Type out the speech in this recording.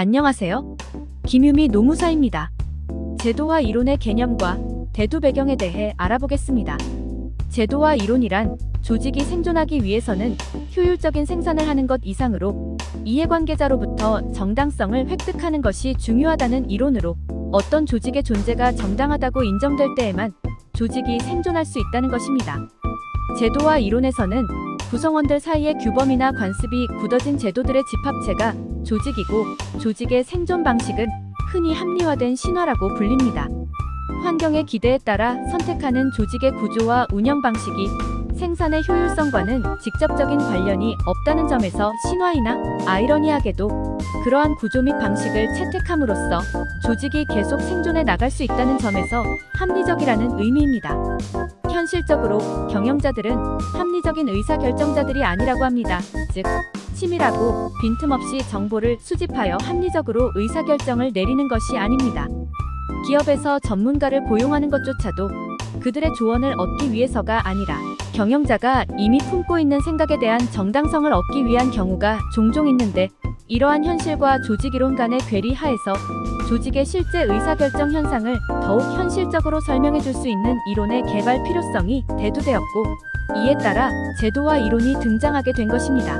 안녕하세요. 김유미 노무사입니다. 제도와 이론의 개념과 대두 배경에 대해 알아보겠습니다. 제도와 이론이란 조직이 생존하기 위해서는 효율적인 생산을 하는 것 이상으로 이해관계자로부터 정당성을 획득하는 것이 중요하다는 이론으로 어떤 조직의 존재가 정당하다고 인정될 때에만 조직이 생존할 수 있다는 것입니다. 제도와 이론에서는 구성원들 사이의 규범이나 관습이 굳어진 제도들의 집합체가 조직이고 조직의 생존 방식은 흔히 합리화된 신화라고 불립니다. 환경의 기대에 따라 선택하는 조직의 구조와 운영 방식이 생산의 효율성과는 직접적인 관련이 없다는 점에서 신화이나 아이러니하게도 그러한 구조 및 방식을 채택함으로써 조직이 계속 생존해 나갈 수 있다는 점에서 합리적이라는 의미입니다. 현실적으로 경영자들은 합리적인 의사결정자들이 아니라고 합니다. 즉, 치밀하고 빈틈없이 정보를 수집하여 합리적으로 의사결정을 내리는 것이 아닙니다. 기업에서 전문가를 고용하는 것조차도 그들의 조언을 얻기 위해서가 아니라 경영자가 이미 품고 있는 생각에 대한 정당성을 얻기 위한 경우가 종종 있는데 이러한 현실과 조직 이론 간의 괴리 하에서 조직의 실제 의사결정 현상을 더욱 현실적으로 설명해 줄 수 있는 이론의 개발 필요성이 대두되었고 이에 따라 제도와 이론이 등장하게 된 것입니다.